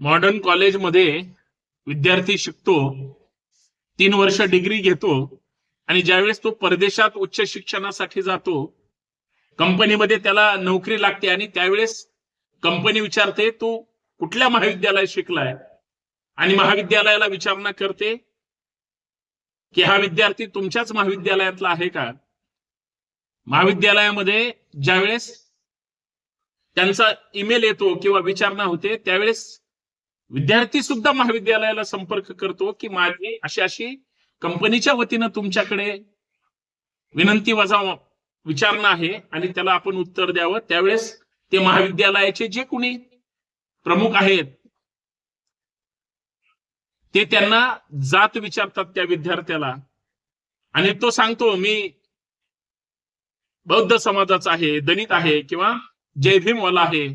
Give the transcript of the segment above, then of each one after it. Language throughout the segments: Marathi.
मॉडर्न कॉलेजमध्ये विद्यार्थी शिकतो तीन वर्ष डिग्री घेतो आणि ज्यावेळेस तो परदेशात उच्च शिक्षणासाठी जातो कंपनीमध्ये त्याला नोकरी लागते आणि त्यावेळेस कंपनी विचारते तू कुठल्या महाविद्यालयात शिकलाय? आणि महाविद्यालयाला विचारणा करते की हा विद्यार्थी तुमच्याच महाविद्यालयातला आहे का? महाविद्यालयामध्ये ज्यावेळेस त्यांचा ईमेल येतो किंवा विचारणा होते त्यावेळेस विद्यार्थी सुद्धा महाविद्यालयाला संपर्क करतो की माझी अशी अशी कंपनीच्या वतीनं तुमच्याकडे विनंती वजा विचारणा आहे आणि त्याला आपण उत्तर द्यावं. त्यावेळेस ते महाविद्यालयाचे जे कोणी प्रमुख आहेत ते त्यांना जात विचारतात त्या विद्यार्थ्याला. आणि तो सांगतो मी बौद्ध समाजाचा आहे दलित आहे किंवा जय भीमवाला आहे.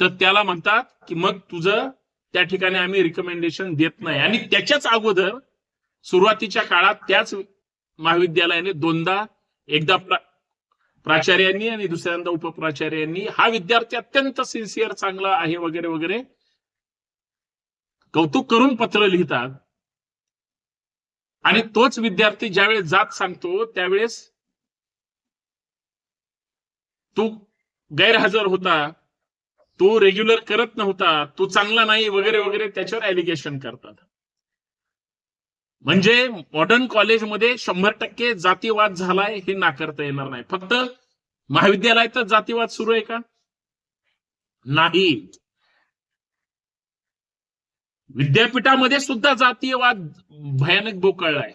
तर त्याला म्हणतात की मग तुझं त्या ठिकाणी आम्ही रिकमेंडेशन देत नाही. आणि त्याच्याच अगोदर सुरुवातीच्या काळात त्याच महाविद्यालयाने दोनदा एकदा प्राचार्यांनी आणि दुसऱ्यांदा उपप्राचार्यांनी हा विद्यार्थी अत्यंत सिन्सिअर चांगला आहे वगैरे वगैरे कौतुक करून पत्र लिहितात. आणि तोच विद्यार्थी ज्यावेळेस जात सांगतो त्यावेळेस तू गैरहजर होता. तो रेग्युलर करत नव्हता तो चांगला नाही वगैरे वगैरे त्याच्यावर ऍलिगेशन करतात. म्हणजे मॉडर्न कॉलेजमध्ये शंभर टक्के जातीवाद झालाय हे नाकारता येणार नाही. फक्त महाविद्यालयातच जातीवाद सुरू आहे का? नाही. विद्यापीठामध्ये सुद्धा जातीयवाद भयानक बोकळलाय.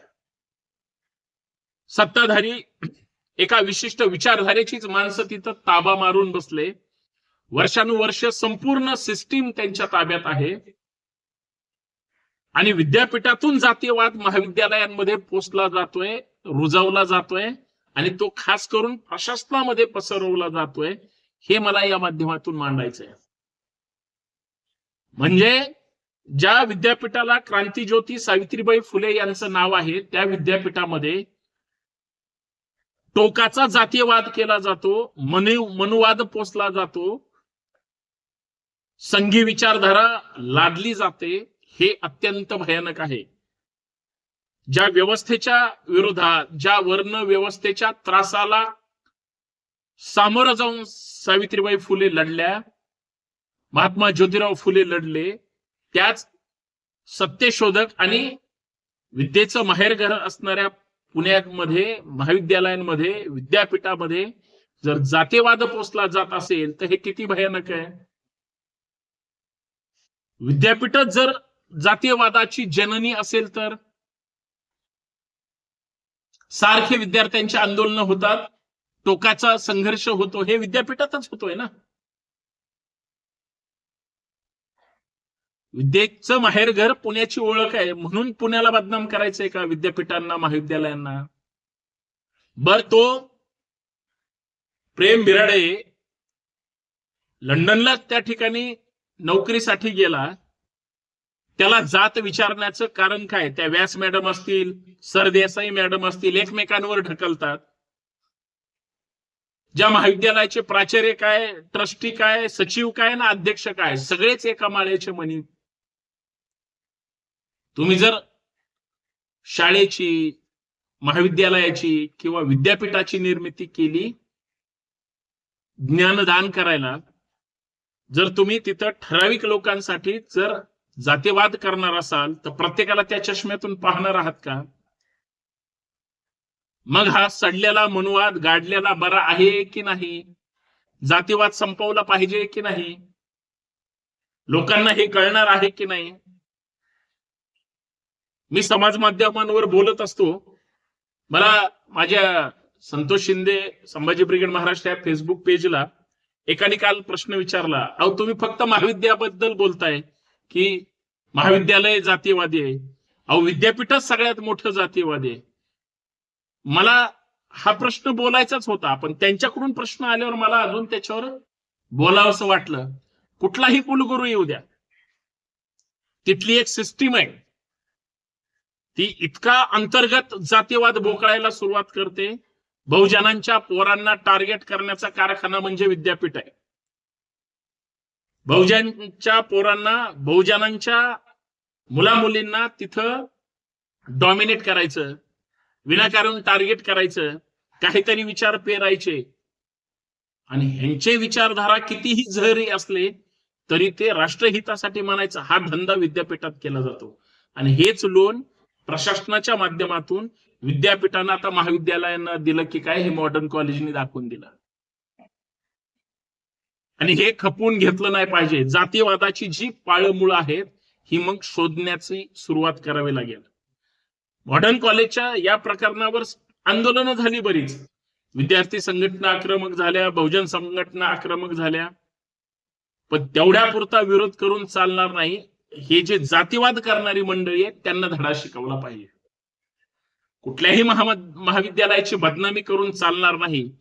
सत्ताधारी एका विशिष्ट विचारधारेचीच माणसं तिथं ताबा मारून बसले. वर्षानुवर्ष संपूर्ण सिस्टीम त्यांच्या ताब्यात आहे. आणि विद्यापीठातून जातीयवाद महाविद्यालयांमध्ये पोचला जातोय रुजवला जातोय आणि तो खास करून प्रशासनामध्ये पसरवला जातोय हे मला या माध्यमातून मांडायचंय. म्हणजे ज्या विद्यापीठाला क्रांतीज्योती सावित्रीबाई फुले यांचं नाव आहे त्या विद्यापीठामध्ये टोकाचा जातीयवाद केला जातो मनु मनुवाद पोचला जातो संघी विचारधारा लादली जाते हे अत्यंत भयानक आहे. ज्या व्यवस्थेच्या विरोधात ज्या वर्ण व्यवस्थेच्या त्रासाला सामोरं जाऊन सावित्रीबाई फुले लढल्या महात्मा ज्योतिराव फुले लढले त्याच सत्यशोधक आणि विद्येचं माहेरघर असणाऱ्या पुण्यामध्ये महाविद्यालयांमध्ये विद्यापीठामध्ये जर जातीवाद पोचला जात असेल तर हे किती भयानक आहे. विद्यापीठात जर जातीयवादाची जननी असेल तर? सारखे विद्यार्थ्यांची आंदोलन होतात टोकाचा संघर्ष होतो हे विद्यापीठातच होतोय ना? विद्येचं माहेरघर पुण्याची ओळख आहे. म्हणून पुण्याला बदनाम करायचंय का विद्यापीठांना महाविद्यालयांना? बर तो प्रेम बिराडे लंडनला त्या ठिकाणी नोकरीसाठी गेला त्याला जात विचारण्याचं कारण काय? त्या व्यास मॅडम असतील सरदेसाई मॅडम असतील एकमेकांवर ढकलतात. ज्या महाविद्यालयाचे प्राचार्य काय ट्रस्टी काय सचिव काय ना अध्यक्ष काय? सगळेच एका माळ्याचे मनी तुम्ही जर शाळेची महाविद्यालयाची किंवा विद्यापीठाची निर्मिती केली ज्ञानदान करायला जर तुम्ही तिथं ठराविक लोकांसाठी जर जातीवाद करणार असाल तर प्रत्येकाला त्या चष्म्यातून पाहणार आहात का? मग हा सडलेला मनुवाद गाडलेला बरा आहे की नाही? जातीवाद संपवला पाहिजे की नाही? लोकांना हे कळणार आहे की नाही? मी समाज माध्यमांवर बोलत असतो. मला माझ्या संतोष शिंदे संभाजी ब्रिगेड महाराष्ट्र या फेसबुक पेजला एकाने काल प्रश्न विचारला अहो तुम्ही फक्त महाविद्याबद्दल बोलताय की महाविद्यालय जातीयवादी आहे. अहो विद्यापीठच सगळ्यात मोठं जातीयवादी आहे. मला हा प्रश्न बोलायचाच होता पण त्यांच्याकडून प्रश्न आल्यावर मला अजून त्याच्यावर बोलावंसं वाटलं. कुठलाही कुलगुरू येऊ द्या. तिथली एक सिस्टीम आहे. ती इतका अंतर्गत जातीवाद बोकळायला सुरुवात करते. बहुजनांच्या पोरांना टार्गेट करण्याचा कारखाना म्हणजे विद्यापीठ आहे. बहुजनच्या पोरांना बहुजनांच्या मुला मुलींना तिथं डॉमिनेट करायचं विनाकारण टार्गेट करायचं काहीतरी विचार पेरायचे. आणि ह्यांचे विचारधारा कितीही जहरी असले तरी ते राष्ट्रहितासाठी म्हणायचं हा धंदा विद्यापीठात केला जातो. आणि हेच लोन प्रशासनाच्या माध्यमातून विद्यापीठांना आता महाविद्यालयांना दिलं की काय? हे मॉडर्न कॉलेजनी दाखवून दिलं. आणि हे खपवून घेतलं नाही पाहिजे. जातीवादाची जी पाळमुळं आहेत ही मग शोधण्याची सुरुवात करावी लागेल. मॉडर्न कॉलेजच्या या प्रकरणावर आंदोलनं झाली बरीच. विद्यार्थी संघटना आक्रमक झाल्या बहुजन संघटना आक्रमक झाल्या. पण तेवढ्या पुरता विरोध करून चालणार नाही. हे जे जातीवाद करणारी मंडळी आहेत त्यांना धडा शिकवला पाहिजे. कुठल्याही महा महाविद्यालयाची बदनामी करून चालणार नाही.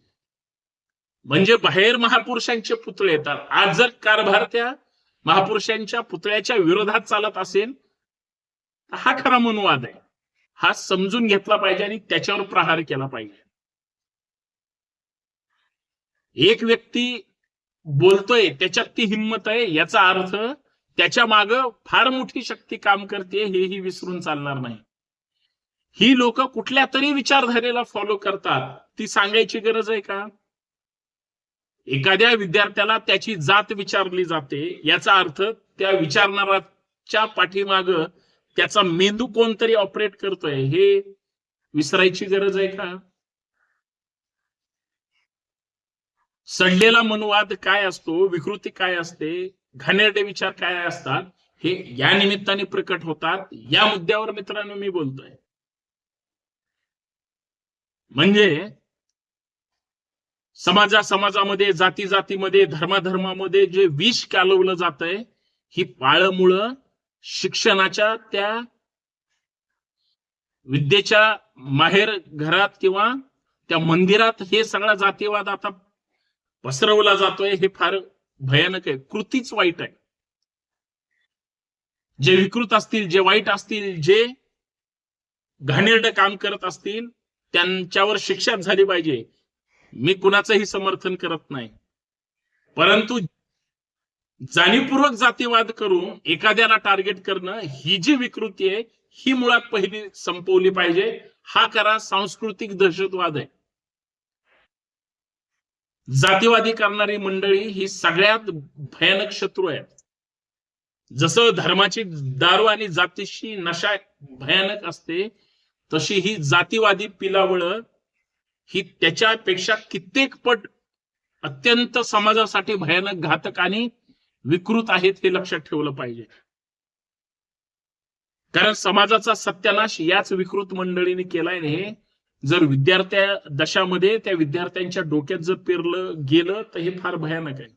म्हणजे बाहेर महापुरुषांचे पुतळे येतात. आज जर कारभार त्या महापुरुषांच्या पुतळ्याच्या विरोधात चालत असेल तर हा खरा मनोवाद आहे. हा समजून घेतला पाहिजे आणि त्याच्यावर प्रहार केला पाहिजे. एक व्यक्ती बोलतोय त्याच्यात ती हिंमत आहे याचा अर्थ त्याच्या माग फार मोठी शक्ती काम करते हेही विसरून चालणार नाही. ही लोक कुठल्या तरी विचारधारेला फॉलो करतात. ती सांगायची गरज आहे का? एखाद्या विद्यार्थ्याला त्याची जात विचारली जाते. याचा अर्थ त्या विचारणाराच्या पाठीमाग त्याचा मेंदू कोणतरी ऑपरेट करतोय. हे विसरायची गरज आहे का? सडलेला मनुवाद काय असतो? विकृती काय असते? घाणेरडे विचार काय असतात? हे या निमित्ताने प्रकट होतात. या मुद्द्यावर मित्रांनो मी बोलतोय. म्हणजे समाजा समाजामध्ये जाती जातीमध्ये धर्माधर्मामध्ये जे विष कालवलं जात आहे ही पाळमुळं शिक्षणाच्या त्या विद्येच्या माहेर घरात किंवा त्या मंदिरात हे सगळा जातीवाद आता पसरवला जातोय हे फार भयानक आहे. कृतीच वाईट आहे. जे विकृत असतील जे वाईट असतील जे घाणेरडं काम करत असतील त्यांच्यावर शिक्षा झाली पाहिजे. मी कुणाचंही समर्थन करत नाही. परंतु जाणीवपूर्वक जातीवाद करून एखाद्याला टार्गेट करणं ही जी विकृती आहे ही मुळात पहिली संपवली पाहिजे. हा करा सांस्कृतिक दहशतवाद आहे. जातीवादी करणारी मंडळी ही सगळ्यात भयानक शत्रू आहे जसं धर्माची दारू आणि जातीशी नशा भयानक असते तशी ही जातीवादी पिलावळ ही त्याच्यापेक्षा कित्येक पट अत्यंत समाजासाठी भयानक घातक आणि विकृत आहेत हे लक्षात ठेवलं पाहिजे. कारण समाजाचा सत्यानाश याच विकृत मंडळीने केलाय हे जर विद्यार्थ्या दशामध्ये त्या विद्यार्थ्यांच्या डोक्यात जर पेरलं गेलं तर हे फार भयानक आहे.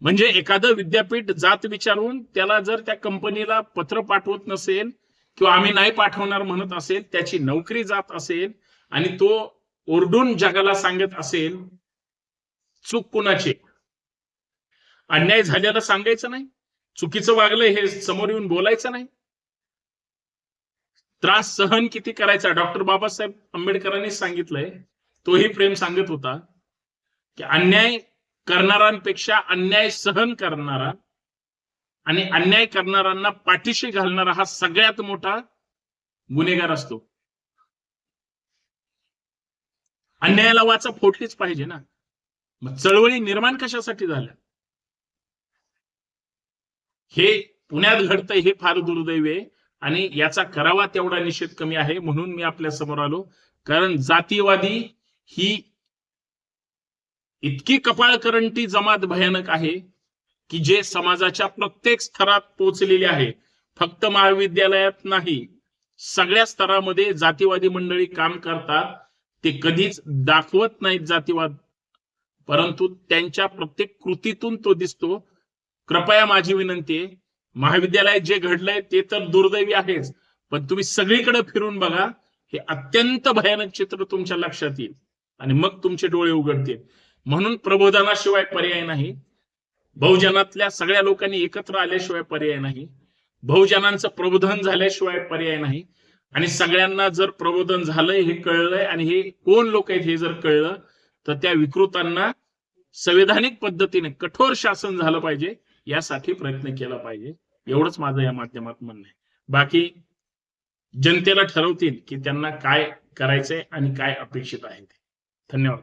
म्हणजे एखादं विद्यापीठ जात विचारून त्याला जर त्या कंपनीला पत्र पाठवत नसेल किंवा आम्ही नाही पाठवणार म्हणत असेल त्याची नोकरी जात असेल आणि तो ओरडून जगाला सांगत असेल चूक कुणाची? अन्याय झालेला सांगायचं नाही चुकीचं वागलं हे समोर येऊन बोलायचं नाही. त्रास सहन किती करायचा? डॉक्टर बाबासाहेब आंबेडकरांनी सांगितलंय तोही प्रेम सांगत होता की अन्याय करणाऱ्यांपेक्षा अन्याय सहन करणारा आणि अन्याय करणाऱ्यांना पाठीशी घालणारा हा सगळ्यात मोठा गुन्हेगार असतो. अन्यायाला वाचा फोडलीच पाहिजे ना. मग चळवळी निर्माण कशासाठी झाल्या? हे पुण्यात घडतंय हे फार दुर्दैव आहे आणि याचा करावा तेवढा निषेध कमी आहे म्हणून मी आपल्यासमोर आलो. कारण जातीवादी ही इतकी कपाळकरंटी जमात भयानक आहे. की जे समाजाच्या प्रत्येक स्तरात पोहोचलेले आहे फक्त महाविद्यालयात नाही सगळ्या स्तरामध्ये जातीवादी मंडळी काम करतात ते कधीच दाखवत नाहीत जातीवाद परंतु त्यांच्या प्रत्येक कृतीतून तो दिसतो. कृपया माझी विनंती आहे महाविद्यालयात जे घडलंय ते तर दुर्दैवी आहेच पण तुम्ही सगळीकडे फिरून बघा हे अत्यंत भयानक चित्र तुमच्या लक्षात येईल आणि मग तुमचे डोळे उघडतील. म्हणून प्रबोधनाशिवाय पर्याय नाही. बहुजनातल्या सगळ्या लोकांनी एकत्र आल्याशिवाय पर्याय नाही. बहुजनांचं प्रबोधन झाल्याशिवाय पर्याय नाही. आणि सगळ्यांना जर प्रबोधन झालंय हे कळलंय आणि हे कोण लोक आहेत हे जर कळलं तर त्या विकृतांना संवैधानिक पद्धतीने कठोर शासन झालं पाहिजे यासाठी प्रयत्न केला पाहिजे. एवढंच माझं या माध्यमात म्हणणं आहे. बाकी जनतेला ठरवतील की त्यांना काय करायचंय आणि काय अपेक्षित आहे ते. धन्यवाद.